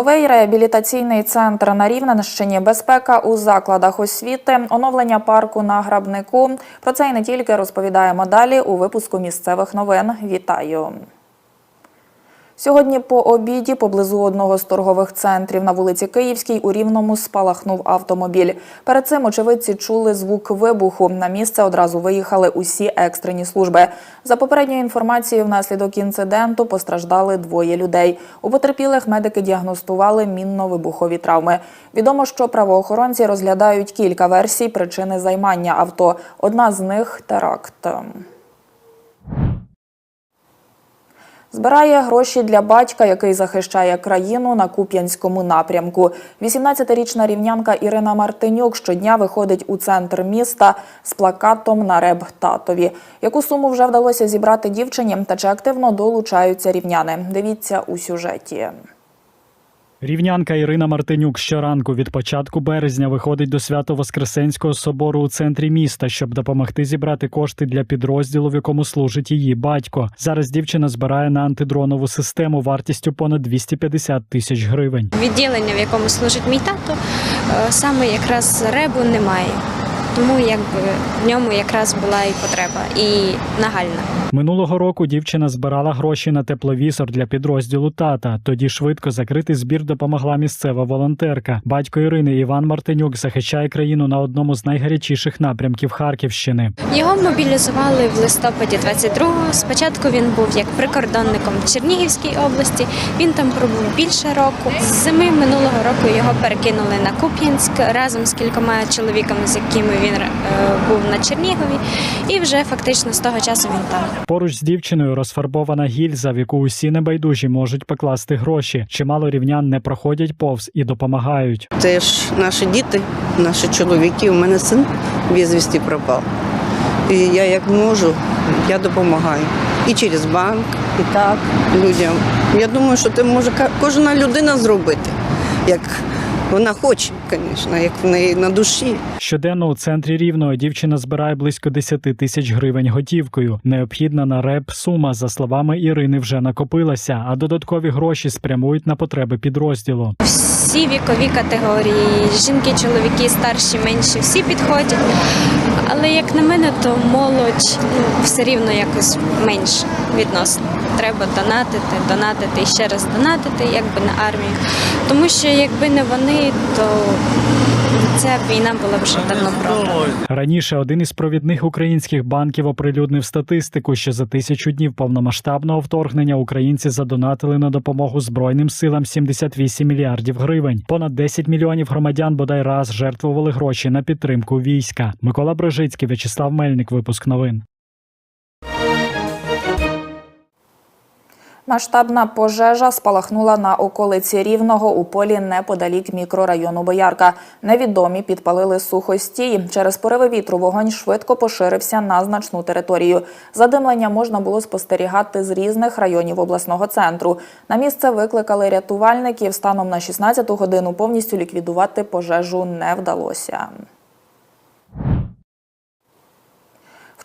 Новий реабілітаційний центр на Рівненщині, безпека у закладах освіти, оновлення парку на грабнику. Про це і не тільки розповідаємо далі у випуску місцевих новин. Вітаю! Сьогодні по обіді поблизу одного з торгових центрів на вулиці Київській у Рівному спалахнув автомобіль. Перед цим очевидці чули звук вибуху. На місце одразу виїхали усі екстрені служби. За попередньою інформацією, внаслідок інциденту постраждали двоє людей. У потерпілих медики діагностували мінно-вибухові травми. Відомо, що правоохоронці розглядають кілька версій причини займання авто. Одна з них теракт. Збирає гроші для батька, який захищає країну на Куп'янському напрямку. 18-річна рівнянка Ірина Мартинюк щодня виходить у центр міста з плакатом на реб татові. Яку суму вже вдалося зібрати дівчині та чи активно долучаються рівняни? Дивіться у сюжеті. Рівнянка Ірина Мартинюк щоранку від початку березня виходить до Свято-Воскресенського собору у центрі міста, щоб допомогти зібрати кошти для підрозділу, в якому служить її батько. Зараз дівчина збирає на антидронову систему вартістю понад 250 тисяч гривень. Відділення, в якому служить мій тато, е, саме якраз ребу немає. Тому якби в ньому якраз була і потреба, і нагальна. Минулого року дівчина збирала гроші на тепловізор для підрозділу тата. Тоді швидко закрити збір допомогла місцева волонтерка. Батько Ірини Іван Мартинюк захищає країну на одному з найгарячіших напрямків Харківщини. Його мобілізували в листопаді 22-го. Спочатку він був як прикордонником в Чернігівській області. Він там пробув більше року. З зими минулого року його перекинули на Куп'янськ разом з кількома чоловіками, з якими він е, був на Чернігові, і вже фактично з того часу він там. Поруч з дівчиною розфарбована гільза, в яку усі небайдужі можуть покласти гроші. Чимало рівнян не проходять повз і допомагають. Це ж наші діти, наші чоловіки. У мене син безвісті пропав. І я як можу, я допомагаю. І через банк, і так людям. Я думаю, що це може ка- кожна людина зробити, як вона хоче, звісно, як в неї на душі. Щоденно у центрі рівного дівчина збирає близько 10 тисяч гривень готівкою. Необхідна на реп сума, за словами Ірини, вже накопилася, а додаткові гроші спрямують на потреби підрозділу. Всі вікові категорії, жінки, чоловіки, старші, менші, всі підходять. Але як на мене, то молодь ну, все рівно якось менше відносно. Треба донатити, донатити і ще раз донатити, якби на армію. Тому що якби не вони, то ця війна була вже давно програна. Раніше один із провідних українських банків оприлюднив статистику, що за тисячу днів повномасштабного вторгнення українці задонатили на допомогу збройним силам 78 мільярдів гривень. Понад 10 мільйонів громадян бодай раз жертвували гроші на підтримку війська. Микола Брожицький, В'ячеслав Мельник. Випуск новин. Масштабна пожежа спалахнула на околиці Рівного у полі неподалік мікрорайону Боярка. Невідомі підпалили сухостій. Через пориви вітру вогонь швидко поширився на значну територію. Задимлення можна було спостерігати з різних районів обласного центру. На місце викликали рятувальників. Станом на 16-ту годину повністю ліквідувати пожежу не вдалося.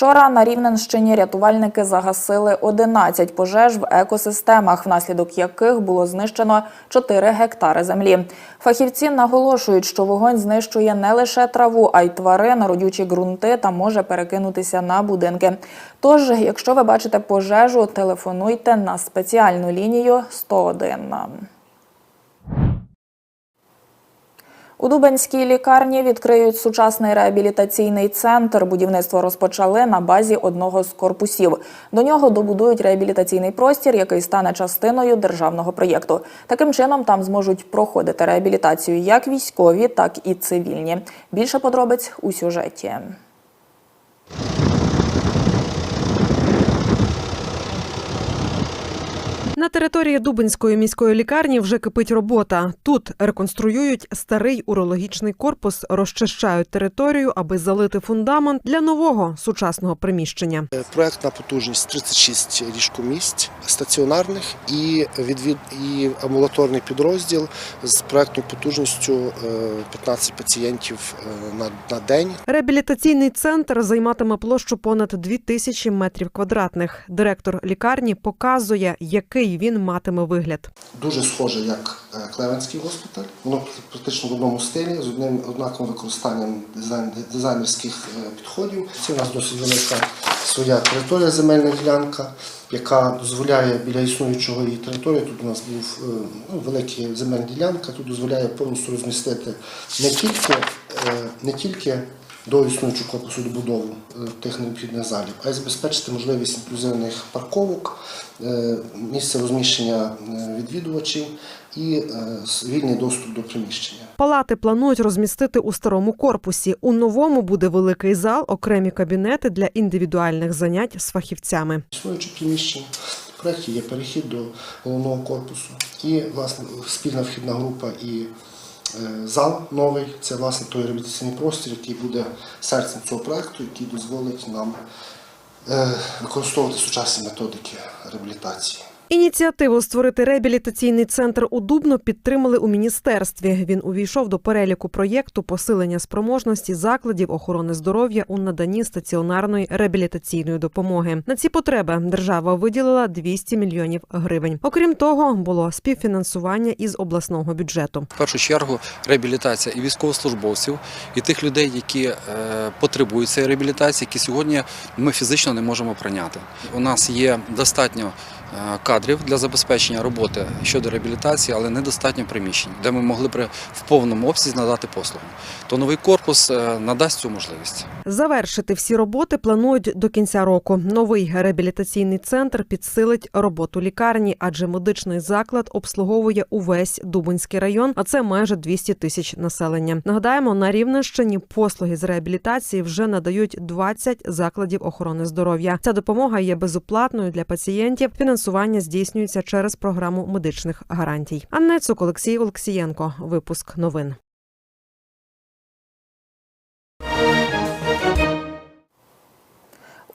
Вчора на Рівненщині рятувальники загасили 11 пожеж в екосистемах, внаслідок яких було знищено 4 гектари землі. Фахівці наголошують, що вогонь знищує не лише траву, а й тварин, родючі ґрунти та може перекинутися на будинки. Тож, якщо ви бачите пожежу, телефонуйте на спеціальну лінію 101. У Дубенській лікарні відкриють сучасний реабілітаційний центр. Будівництво розпочали на базі одного з корпусів. До нього добудують реабілітаційний простір, який стане частиною державного проєкту. Таким чином там зможуть проходити реабілітацію як військові, так і цивільні. Більше подробиць у сюжеті. На території Дубинської міської лікарні вже кипить робота. Тут реконструюють старий урологічний корпус, розчищають територію, аби залити фундамент для нового сучасного приміщення. Проектна потужність 36 ліжкомісць стаціонарних і відвід і амбулаторний підрозділ з проектною потужністю е, 15 пацієнтів е, на, на день. Реабілітаційний центр займатиме площу понад 2 тисячі метрів квадратних. Директор лікарні показує, який який він матиме вигляд. Дуже схоже, як е, Клевенський госпіталь. Воно практично в одному стилі, з одним однаковим використанням дизайн, дизайнерських е, підходів. Це у нас досить велика своя територія, земельна ділянка, яка дозволяє біля існуючого її території. Тут у нас був е, ну, велика земельна ділянка, тут дозволяє повністю розмістити не тільки, не тільки до існуючого корпусу добудову е, тих необхідних залів, а й забезпечити можливість інклюзивних парковок, е, місце розміщення е, відвідувачів і вільний доступ до приміщення. Палати планують розмістити у старому корпусі. У новому буде великий зал, окремі кабінети для індивідуальних занять з фахівцями. Існуюче приміщення. В проєкті є перехід до головного корпусу і власне спільна вхідна група і зал новий. Це власне той реабілітаційний простір, який буде серцем цього проєкту, який дозволить нам е, використовувати сучасні методики реабілітації. Ініціативу створити реабілітаційний центр у Дубно підтримали у міністерстві. Він увійшов до переліку проєкту посилення спроможності закладів охорони здоров'я у наданні стаціонарної реабілітаційної допомоги. На ці потреби держава виділила 200 мільйонів гривень. Окрім того, було співфінансування із обласного бюджету. В першу чергу реабілітація і військовослужбовців, і тих людей, які е, потребують цієї реабілітації, які сьогодні ми фізично не можемо прийняти. У нас є достатньо кадрів для забезпечення роботи щодо реабілітації, але недостатньо приміщень, де ми могли б в повному обсязі надати послугу. То новий корпус е, надасть цю можливість. Завершити всі роботи планують до кінця року. Новий реабілітаційний центр підсилить роботу лікарні, адже медичний заклад обслуговує увесь Дубинський район, а це майже 200 тисяч населення. Нагадаємо, на Рівненщині послуги з реабілітації вже надають 20 закладів охорони здоров'я. Ця допомога є безоплатною для пацієнтів. Фінансування здійснюється через програму медичних гарантій. Анна Цук, Олексій Олексієнко. Випуск новин.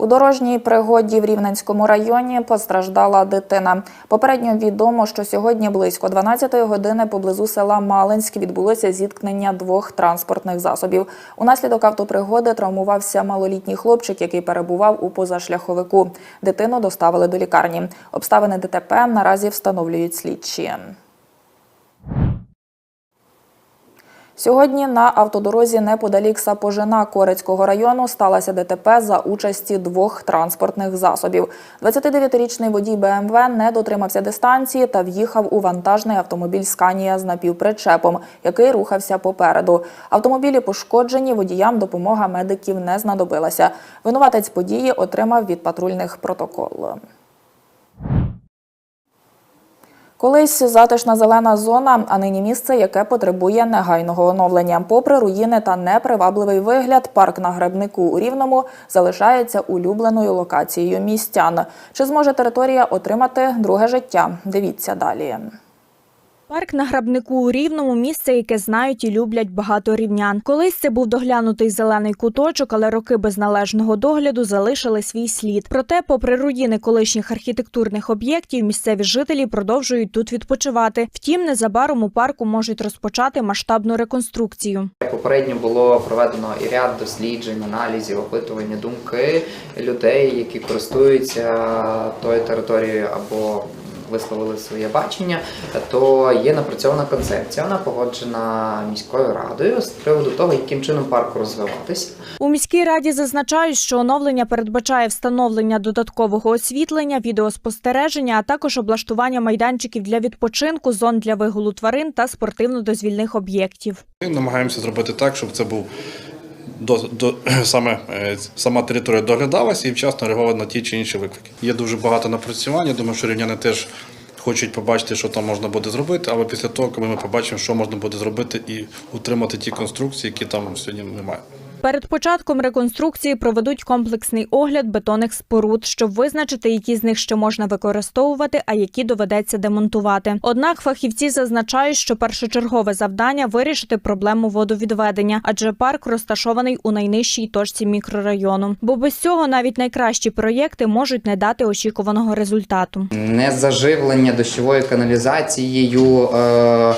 У дорожній пригоді в Рівненському районі постраждала дитина. Попередньо відомо, що сьогодні близько 12-ї години поблизу села Малинськ відбулося зіткнення двох транспортних засобів. Унаслідок автопригоди травмувався малолітній хлопчик, який перебував у позашляховику. Дитину доставили до лікарні. Обставини ДТП наразі встановлюють слідчі. Сьогодні на автодорозі неподалік Сапожина Корецького району сталося ДТП за участі двох транспортних засобів. 29-річний водій БМВ не дотримався дистанції та в'їхав у вантажний автомобіль Сканія з напівпричепом, який рухався попереду. Автомобілі пошкоджені, водіям допомога медиків не знадобилася. Винуватець події отримав від патрульних протокол. Колись затишна зелена зона, а нині місце, яке потребує негайного оновлення. Попри руїни та непривабливий вигляд, парк на гребнику у Рівному залишається улюбленою локацією містян. Чи зможе територія отримати друге життя? Дивіться далі. Парк на грабнику у Рівному місце, яке знають і люблять багато рівнян. Колись це був доглянутий зелений куточок, але роки без належного догляду залишили свій слід. Проте, попри руїни колишніх архітектурних об'єктів, місцеві жителі продовжують тут відпочивати. Втім, незабаром у парку можуть розпочати масштабну реконструкцію. Попередньо було проведено і ряд досліджень, аналізів, опитування думки людей, які користуються тою територією або висловили своє бачення, то є напрацьована концепція. Вона погоджена міською радою з приводу того, яким чином парку розвиватися. У міській раді зазначають, що оновлення передбачає встановлення додаткового освітлення, відеоспостереження, а також облаштування майданчиків для відпочинку, зон для вигулу тварин та спортивно-дозвільних об'єктів. Ми намагаємося зробити так, щоб це був до, до, саме, е, сама територія доглядалася і вчасно реагувала на ті чи інші виклики. Є дуже багато напрацювання. Думаю, що рівняни теж хочуть побачити, що там можна буде зробити, але після того, коли ми побачимо, що можна буде зробити і утримати ті конструкції, які там сьогодні немає. Перед початком реконструкції проведуть комплексний огляд бетонних споруд, щоб визначити, які з них ще можна використовувати, а які доведеться демонтувати. Однак фахівці зазначають, що першочергове завдання вирішити проблему водовідведення, адже парк розташований у найнижчій точці мікрорайону. Бо без цього навіть найкращі проєкти можуть не дати очікуваного результату. Незаживлення дощовою каналізацією. Е-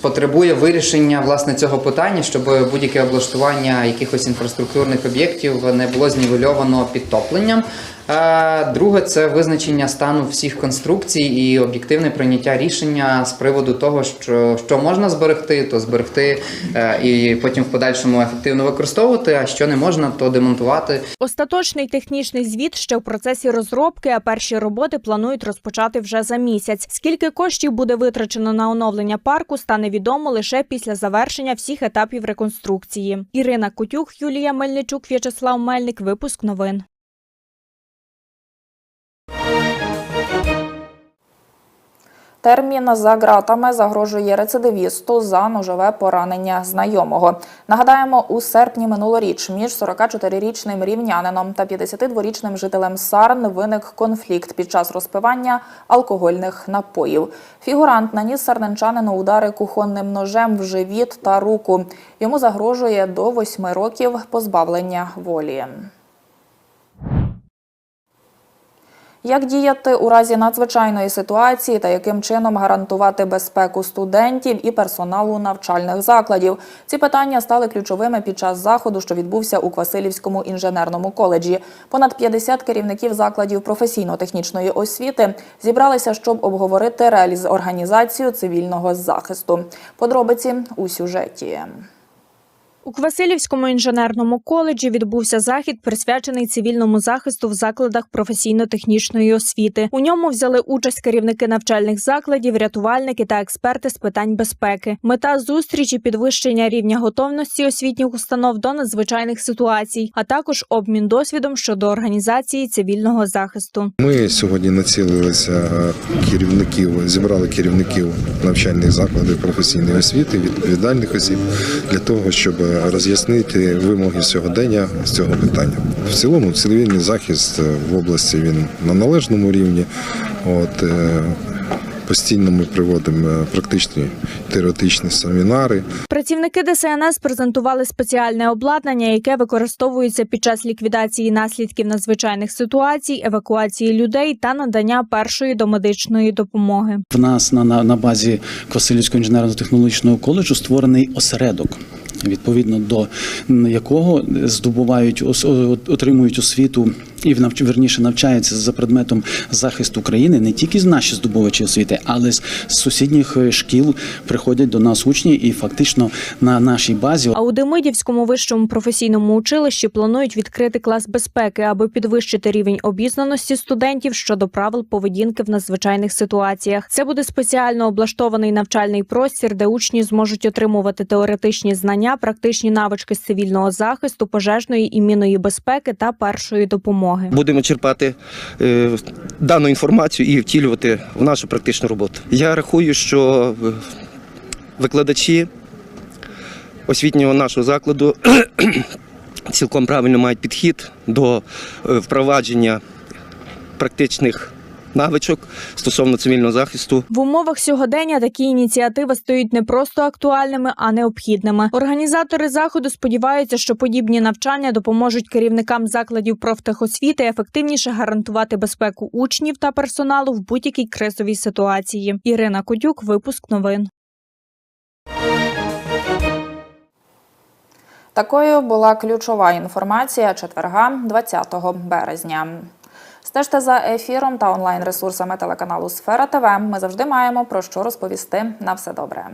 Потребує вирішення власне цього питання, щоб будь-яке облаштування якихось інфраструктурних об'єктів не було знівельовано підтопленням. Е, Друге це визначення стану всіх конструкцій і об'єктивне прийняття рішення з приводу того, що, що можна зберегти, то зберегти е, і потім в подальшому ефективно використовувати, а що не можна, то демонтувати. Остаточний технічний звіт ще в процесі розробки, а перші роботи планують розпочати вже за місяць. Скільки коштів буде витрачено на оновлення парку, стане відомо лише після завершення всіх етапів реконструкції. Ірина Кутюк, Юлія Мельничук, В'ячеслав Мельник. Випуск новин. Термін за ґратами загрожує рецидивісту за ножове поранення знайомого. Нагадаємо, у серпні минулоріч між 44-річним рівнянином та 52-річним жителем Сарн виник конфлікт під час розпивання алкогольних напоїв. Фігурант наніс сарненчанину удари кухонним ножем в живіт та руку. Йому загрожує до 8 років позбавлення волі. Як діяти у разі надзвичайної ситуації та яким чином гарантувати безпеку студентів і персоналу навчальних закладів? Ці питання стали ключовими під час заходу, що відбувся у Квасилівському інженерному коледжі. Понад 50 керівників закладів професійно-технічної освіти зібралися, щоб обговорити реаліз організацію цивільного захисту. Подробиці у сюжеті. У Квасилівському інженерному коледжі відбувся захід, присвячений цивільному захисту в закладах професійно-технічної освіти. У ньому взяли участь керівники навчальних закладів, рятувальники та експерти з питань безпеки. Мета зустрічі підвищення рівня готовності освітніх установ до надзвичайних ситуацій, а також обмін досвідом щодо організації цивільного захисту. Ми сьогодні націлилися е, керівників, зібрали керівників навчальних закладів професійної освіти, відповідальних осіб для того, щоб роз'яснити вимоги сьогодення з цього питання. В цілому цивільний захист е, в області він на належному рівні. От е, постійно ми проводимо е, практичні теоретичні семінари. Працівники ДСНС презентували спеціальне обладнання, яке використовується під час ліквідації наслідків надзвичайних ситуацій, евакуації людей та надання першої домедичної допомоги. В нас на, на, на базі Квасилівського інженерно-технологічного коледжу створений осередок. Відповідно до якого здобувають отримують освіту і в верніше навчаються за предметом захисту країни не тільки з наші здобувачі освіти, але з сусідніх е, шкіл приходять до нас учні, і фактично на нашій базі А у Демидівському вищому професійному училищі планують відкрити клас безпеки, аби підвищити рівень обізнаності студентів щодо правил поведінки в надзвичайних ситуаціях. Це буде спеціально облаштований навчальний простір, де учні зможуть отримувати теоретичні знання, практичні навички з цивільного захисту, пожежної і мінної безпеки та першої допомоги. Будемо черпати е, дану інформацію і втілювати в нашу практичну роботу. Я рахую, що е, викладачі освітнього нашого закладу цілком правильно мають підхід до е, впровадження практичних навичок стосовно цивільного захисту. В умовах сьогодення такі ініціативи стають не просто актуальними, а необхідними. Організатори заходу сподіваються, що подібні навчання допоможуть керівникам закладів профтехосвіти ефективніше гарантувати безпеку учнів та персоналу в будь-якій кризовій ситуації. Ірина Кодюк, випуск новин. Такою була ключова інформація четверга, 20 березня. Стежте за ефіром та онлайн ресурсами телеканалу Сфера ТВ. Ми завжди маємо про що розповісти. На все добре.